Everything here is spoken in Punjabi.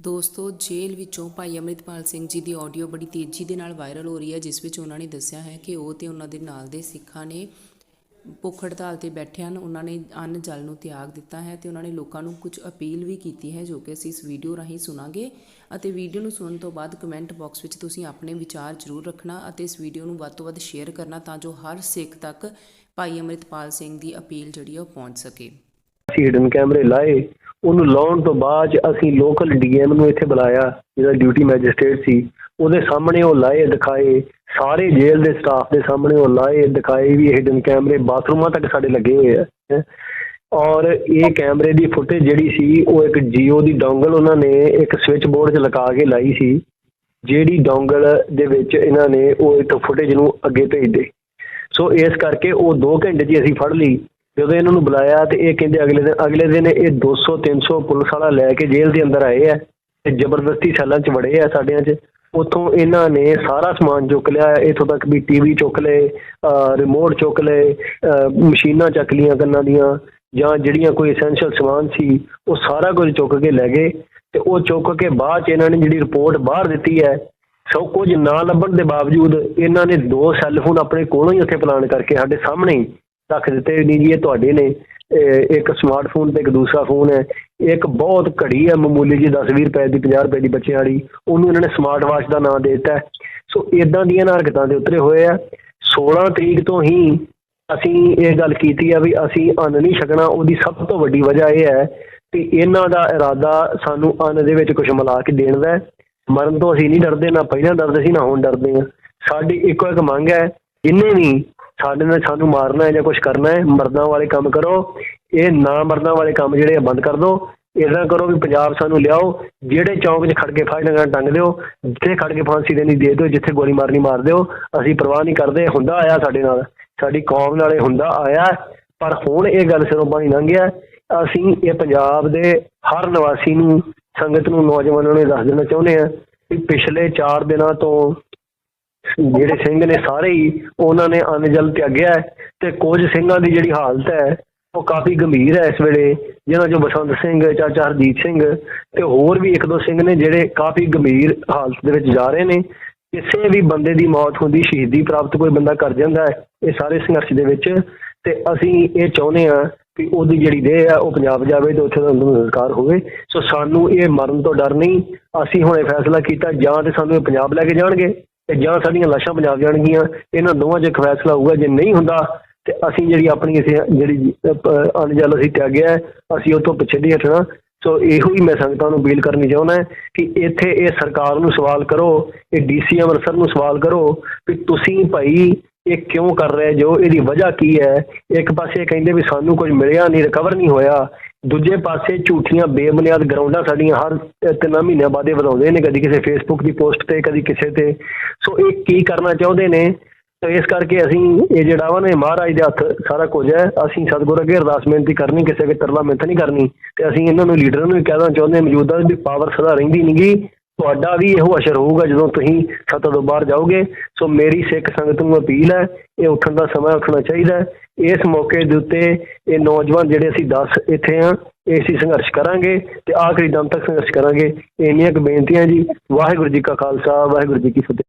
ਦੋਸਤੋ, ਜੇਲ੍ਹ ਵਿੱਚੋਂ ਭਾਈ ਅੰਮ੍ਰਿਤਪਾਲ ਸਿੰਘ ਜੀ ਦੀ ਆਡੀਓ ਬੜੀ ਤੇਜ਼ੀ ਦੇ ਨਾਲ ਵਾਇਰਲ ਹੋ ਰਹੀ ਹੈ, ਜਿਸ ਵਿੱਚ ਉਹਨਾਂ ਨੇ ਦੱਸਿਆ ਹੈ ਕਿ ਉਹ ਤੇ ਉਹਨਾਂ ਦੇ ਨਾਲ ਦੇ ਸਿੱਖਾਂ ਨੇ ਭੁੱਖ ਹੜਤਾਲ ਤੇ ਬੈਠੇ ਹਨ। ਉਹਨਾਂ ਨੇ ਅੰਨ ਜਲ ਨੂੰ ਤਿਆਗ ਦਿੱਤਾ ਹੈ ਤੇ ਉਹਨਾਂ ਨੇ ਲੋਕਾਂ ਨੂੰ ਕੁਝ ਅਪੀਲ ਵੀ ਕੀਤੀ ਹੈ, ਜੋ ਕਿ ਅਸੀਂ ਇਸ ਵੀਡੀਓ ਰਾਹੀਂ ਸੁਣਾਂਗੇ। ਅਤੇ ਵੀਡੀਓ ਨੂੰ ਸੁਣਨ ਤੋਂ ਬਾਅਦ ਕਮੈਂਟ ਬਾਕਸ ਵਿੱਚ ਤੁਸੀਂ ਆਪਣੇ ਵਿਚਾਰ ਜ਼ਰੂਰ ਰੱਖਣਾ ਅਤੇ ਇਸ ਵੀਡੀਓ ਨੂੰ ਵੱਧ ਤੋਂ ਵੱਧ ਸ਼ੇਅਰ ਕਰਨਾ ਤਾਂ ਜੋ ਹਰ ਸਿੱਖ ਤੱਕ ਭਾਈ ਅੰਮ੍ਰਿਤਪਾਲ ਸਿੰਘ ਦੀ ਅਪੀਲ ਜਿਹੜੀ ਹੈ ਉਹ ਪਹੁੰਚ ਸਕੇ। ਅਸੀਂ ਹਿਡਨ ਕੈਮਰੇ ਲਾਏ। ਉਹਨੂੰ ਲਾਉਣ ਤੋਂ ਬਾਅਦ 'ਚ ਅਸੀਂ ਲੋਕਲ ਡੀਐਮ ਨੂੰ ਇੱਥੇ ਬੁਲਾਇਆ ਜਿਹੜਾ ਡਿਊਟੀ ਮੈਜਿਸਟ੍ਰੇਟ ਸੀ। ਉਹਦੇ ਸਾਹਮਣੇ ਉਹ ਲਾਏ, ਦਿਖਾਏ। ਸਾਰੇ ਜੇਲ੍ਹ ਦੇ ਸਟਾਫ ਦੇ ਸਾਹਮਣੇ ਉਹ ਲਾਏ, ਦਿਖਾਏ ਵੀ ਹਿਡਨ ਕੈਮਰੇ ਬਾਥਰੂਮਾਂ ਤੱਕ ਸਾਡੇ ਲੱਗੇ ਹੋਏ ਆ ਔਰ ਇਹ ਕੈਮਰੇ ਦੀ ਫੁਟੇਜ ਜਿਹੜੀ ਸੀ, ਉਹ ਇੱਕ ਜੀਓ ਦੀ ਡੋਂਗਲ ਉਹਨਾਂ ਨੇ ਇੱਕ ਸਵਿਚ ਬੋਰਡ 'ਚ ਲਗਾ ਕੇ ਲਾਈ ਸੀ, ਜਿਹੜੀ ਡੋਂਗਲ ਦੇ ਵਿੱਚ ਇਹਨਾਂ ਨੇ ਉਹ ਇੱਕ ਫੁਟੇਜ ਨੂੰ ਅੱਗੇ ਭੇਜਦੇ ਸੋ ਇਸ ਕਰਕੇ ਉਹ 2 ਘੰਟੇ ਜੀ ਅਸੀਂ ਫੜ ਲਈ। ਜਦੋਂ ਇਹਨਾਂ ਨੂੰ ਬੁਲਾਇਆ ਤੇ ਇਹ ਕਹਿੰਦੇ ਅਗਲੇ ਦਿਨ ਅਗਲੇ ਦਿਨ ਇਹ 200 300 ਪੁਲਿਸ ਵਾਲਾ ਲੈ ਕੇ ਜੇਲ੍ਹ ਦੇ ਅੰਦਰ ਆਏ ਆ ਤੇ ਜ਼ਬਰਦਸਤੀ ਸੈੱਲਾਂ 'ਚ ਵੜੇ ਆ ਸਾਡਿਆਂ 'ਚ। ਉੱਥੋਂ ਇਹਨਾਂ ਨੇ ਸਾਰਾ ਸਮਾਨ ਚੁੱਕ ਲਿਆ, ਇੱਥੋਂ ਤੱਕ ਵੀ ਟੀਵੀ ਚੁੱਕ ਲਏ ਰਿਮੋਟ ਚੁੱਕ ਲਏ ਮਸ਼ੀਨਾਂ ਚੱਕ ਲੀਆਂ ਕੰਨਾਂ ਦੀਆਂ, ਜਾਂ ਜਿਹੜੀਆਂ ਕੋਈ ਐਸੈਂਸ਼ੀਅਲ ਸਮਾਨ ਸੀ, ਉਹ ਸਾਰਾ ਕੁਝ ਚੁੱਕ ਕੇ ਲੈ ਗਏ ਤੇ ਉਹ ਚੁੱਕ ਕੇ ਬਾਅਦ 'ਚ ਇਹਨਾਂ ਨੇ ਜਿਹੜੀ ਰਿਪੋਰਟ ਬਾਹਰ ਦਿੱਤੀ ਹੈ, ਸਭ ਕੁਝ ਨਾ ਲੱਭਣ ਦੇ ਬਾਵਜੂਦ ਇਹਨਾਂ ਨੇ ਦੋ ਸੈੱਲ ਫੋਨ ਆਪਣੇ ਕੋਲੋਂ ਹੀ ਉੱਥੇ ਪਲਾਨ ਕਰਕੇ ਸਾਡੇ ਸਾਹਮਣੇ ਹੀ ਰੱਖ ਦਿੱਤੇ ਨਹੀਂ ਜੀ, ਇਹ ਤੁਹਾਡੇ ਨੇ। ਇਹ ਇੱਕ ਸਮਾਰਟਫੋਨ ਤੇ ਇੱਕ ਦੂਸਰਾ ਫੋਨ ਹੈ। ਇੱਕ ਬਹੁਤ ਘੜੀ ਹੈ ਮਾਮੂਲੀ ਜੀ 10-20 ਰੁਪਏ ਦੀ 50 ਰੁਪਏ ਦੀ ਬੱਚਿਆਂ ਵਾਲੀ। ਉਹਨੂੰ ਇਹਨਾਂ ਨੇ ਸਮਾਰਟ ਵਾਚ ਦਾ ਨਾਮ ਦੇ ਦਿੱਤਾ ਸੋ ਇਦਾਂ ਦੀਆਂ ਨਾ ਹਰਕਤਾਂ ਦੇ ਉਤਰੇ ਹੋਏ ਆ। 16 ਤਰੀਕ ਤੋਂ ਹੀ ਅਸੀਂ ਇਹ ਗੱਲ ਕੀਤੀ ਆ ਵੀ ਅਸੀਂ ਅੰਨ ਨਹੀਂ ਛਕਣਾ। ਉਹਦੀ ਸਭ ਤੋਂ ਵੱਡੀ ਵਜ੍ਹਾ ਇਹ ਹੈ ਕਿ ਇਹਨਾਂ ਦਾ ਇਰਾਦਾ ਸਾਨੂੰ ਅੰਨ ਦੇ ਵਿੱਚ ਕੁਝ ਮਿਲਾ ਕੇ ਦੇਣ ਦਾ ਮਰਨ ਤੋਂ ਅਸੀਂ ਨਹੀਂ ਡਰਦੇ, ਨਾ ਪਹਿਲਾਂ ਡਰਦੇ ਸੀ, ਨਾ ਹੁਣ ਡਰਦੇ ਹਾਂ। ਸਾਡੀ ਇੱਕੋ ਇੱਕ ਮੰਗ ਹੈ, ਜਿੰਨੇ ਵੀ ਸਾਡੇ ਨਾਲ ਸਾਨੂੰ ਮਾਰਨਾ ਹੈ ਜਾਂ ਕੁਝ ਕਰਨਾ ਹੈ, ਮਰਦਾਂ ਵਾਲੇ ਕੰਮ ਕਰੋ, ਇਹ ਨਾ ਮਰਦਾਂ ਵਾਲੇ ਕੰਮ ਜਿਹੜੇ ਆ, ਬੰਦ ਕਰ ਦਿਓ ਇਦਾਂ ਕਰੋ ਵੀ ਪੰਜਾਬ ਸਾਨੂੰ ਲਿਆਓ, ਜਿਹੜੇ ਚੌਂਕ 'ਚ ਖੜ ਕੇ ਫਾਇਲ ਟੰਗ ਦਿਓ, ਜਿੱਥੇ ਖੜ ਕੇ ਫਾਂਸੀ ਦੇਣੀ ਦੇ ਦਿਓ, ਜਿੱਥੇ ਗੋਲੀ ਮਾਰਨੀ ਮਾਰ ਦਿਓ, ਅਸੀਂ ਪਰਵਾਹ ਨਹੀਂ ਕਰਦੇ, ਹੁੰਦਾ ਆਇਆ ਸਾਡੇ ਨਾਲ। ਸਾਡੀ ਕੌਮ ਨਾਲੇ ਹੁੰਦਾ ਆਇਆ, ਪਰ ਹੁਣ ਇਹ ਗੱਲ ਸਿਰੋਂ ਪਾਣੀ ਲੰਘ ਗਿਆ। ਅਸੀਂ ਇਹ ਪੰਜਾਬ ਦੇ ਹਰ ਨਿਵਾਸੀ ਨੂੰ, ਸੰਗਤ ਨੂੰ, ਨੌਜਵਾਨਾਂ ਨੂੰ ਇਹ ਦੱਸ ਦੇਣਾ ਚਾਹੁੰਦੇ ਆ ਕਿ ਪਿਛਲੇ 4 ਦਿਨਾਂ ਤੋਂ ਜਿਹੜੇ ਸਿੰਘ ਨੇ ਸਾਰੇ ਹੀ ਉਹਨਾਂ ਨੇ ਅੰਨ ਜਲ ਤਿਆਗਿਆ ਤੇ ਕੁਝ ਸਿੰਘਾਂ ਦੀ ਜਿਹੜੀ ਹਾਲਤ ਹੈ, ਉਹ ਕਾਫੀ ਗੰਭੀਰ ਹੈ ਇਸ ਵੇਲੇ ਜਿਹਨਾਂ ਚੋਂ ਬਸੰਤ ਸਿੰਘ, ਚਾਚਾ ਹਰਜੀਤ ਸਿੰਘ ਤੇ ਹੋਰ ਵੀ ਇੱਕ ਦੋ ਸਿੰਘ ਨੇ ਜਿਹੜੇ ਕਾਫੀ ਗੰਭੀਰ ਹਾਲਤ ਦੇ ਵਿੱਚ ਜਾ ਰਹੇ ਨੇ। ਕਿਸੇ ਵੀ ਬੰਦੇ ਦੀ ਮੌਤ ਹੁੰਦੀ, ਸ਼ਹੀਦੀ ਪ੍ਰਾਪਤ ਕੋਈ ਬੰਦਾ ਕਰ ਜਾਂਦਾ ਹੈ, ਇਹ ਸਾਰੇ ਸੰਘਰਸ਼ ਦੇ ਵਿੱਚ। ਤੇ ਅਸੀਂ ਇਹ ਚਾਹੁੰਦੇ ਹਾਂ ਕਿ ਉਹਦੀ ਜਿਹੜੀ ਦੇਹ ਆ ਉਹ ਪੰਜਾਬ ਜਾਵੇ ਤੇ ਉੱਥੇ ਦਾ ਸੰਸਕਾਰ ਹੋਵੇ। ਸੋ ਸਾਨੂੰ ਇਹ ਮਰਨ ਤੋਂ ਡਰ ਨਹੀਂ, ਅਸੀਂ ਹੁਣ ਇਹ ਫੈਸਲਾ ਕੀਤਾ, ਜਾਂ ਤੇ ਸਾਨੂੰ ਇਹ ਪੰਜਾਬ ਲੈ ਕੇ ਜਾਣਗੇ। ਤੇ ਜਾਂ ਸਾਡੀਆਂ ਲਾਸ਼ਾਂ ਪੰਜਾਬ ਜਾਣਗੀਆਂ, ਇਹਨਾਂ ਦੋਵਾਂ 'ਚ ਇੱਕ ਫੈਸਲਾ ਹੋਊਗਾ, ਜੇ ਨਹੀਂ ਹੁੰਦਾ, ਤੇ ਅਸੀਂ ਜਿਹੜੀ ਆਪਣੀ ਇਸੇ ਜਿਹੜੀ ਅਣਜਲ ਅਸੀਂ ਤਿਆਗਿਆ ਅਸੀਂ ਉਹ ਤੋਂ ਪਿੱਛੇ ਨਹੀਂ ਹਟਣਾ। ਸੋ ਇਹੋ ਹੀ ਮੈਂ ਸੰਗਤਾਂ ਨੂੰ ਅਪੀਲ ਕਰਨੀ ਚਾਹੁੰਦਾ ਕਿ ਇੱਥੇ ਇਹ ਸਰਕਾਰ ਨੂੰ ਸਵਾਲ ਕਰੋ, ਇਹ ਡੀਸੀ ਅੰਮ੍ਰਿਤਸਰ ਨੂੰ ਸਵਾਲ ਕਰੋ ਕਿ ਤੁਸੀਂ ਭਾਈ ਇਹ ਕਿਉਂ ਕਰ ਰਹੇ ਜੋ, ਇਹਦੀ ਵਜ੍ਹਾ ਕੀ ਹੈ? ਇੱਕ ਪਾਸੇ ਕਹਿੰਦੇ ਵੀ ਸਾਨੂੰ ਕੁਝ ਮਿਲਿਆ ਨਹੀਂ, ਰਿਕਵਰ ਨਹੀਂ ਹੋਇਆ। ਦੂਜੇ ਪਾਸੇ ਝੂਠੀਆਂ ਬੇਬੁਨਿਆਦ ਗਰਾਊਂਡਾਂ ਸਾਡੀਆਂ ਹਰ ਤਿੰਨਾਂ ਮਹੀਨਿਆਂ ਬਾਅਦ ਇਹ ਵਧਾਉਂਦੇ ਨੇ, ਕਦੀ ਕਿਸੇ ਫੇਸਬੁੱਕ ਦੀ ਪੋਸਟ ਤੇ, ਕਦੀ ਕਿਸੇ ਤੇ। ਸੋ ਇਹ ਕੀ ਕਰਨਾ ਚਾਹੁੰਦੇ ਨੇ? ਤੇ ਇਸ ਕਰਕੇ ਅਸੀਂ ਇਹ ਜਿਹੜਾ ਵਾ ਨੇ ਮਹਾਰਾਜ ਦੇ ਹੱਥ ਸਾਰਾ ਕੁਝ ਹੈ। ਅਸੀਂ ਸਤਿਗੁਰ ਅੱਗੇ ਅਰਦਾਸ ਬੇਨਤੀ ਕਰਨੀ, ਕਿਸੇ ਅੱਗੇ ਤਰਲਾ ਮਿੰਤ ਨਹੀਂ ਕਰਨੀ। ਤੇ ਅਸੀਂ ਇਹਨਾਂ ਨੂੰ, ਲੀਡਰਾਂ ਨੂੰ ਵੀ ਕਹਿਣਾ ਚਾਹੁੰਦੇ ਮੌਜੂਦਾ ਵੀ ਪਾਵਰ ਸਦਾ ਰਹਿੰਦੀ ਨਹੀਂਗੀ ਤੁਹਾਡਾ ਵੀ ਇਹੋ ਅਸਰ ਹੋਊਗਾ ਜਦੋਂ ਤੁਸੀਂ ਸੱਤਾ ਤੋਂ ਬਾਹਰ ਜਾਓਗੇ। ਸੋ ਮੇਰੀ ਸਿੱਖ ਸੰਗਤ ਨੂੰ ਅਪੀਲ ਹੈ, ਇਹ ਉੱਠਣ ਦਾ ਸਮਾਂ ਉੱਠਣਾ ਚਾਹੀਦਾ ਇਸ ਮੌਕੇ ਦੇ ਉੱਤੇ ਇਹ ਨੌਜਵਾਨ ਜਿਹੜੇ ਅਸੀਂ 10 ਇੱਥੇ ਆ ਇਹ ਅਸੀਂ ਸੰਘਰਸ਼ ਕਰਾਂਗੇ ਤੇ ਆਖਰੀ ਦਮ ਤੱਕ ਸੰਘਰਸ਼ ਕਰਾਂਗੇ। ਇੰਨੀਆਂ ਕੁ ਬੇਨਤੀਆਂ ਜੀ। ਵਾਹਿਗੁਰੂ ਜੀ ਕਾ ਖਾਲਸਾ, ਵਾਹਿਗੁਰੂ ਜੀ ਕੀ ਫਤਿਹ।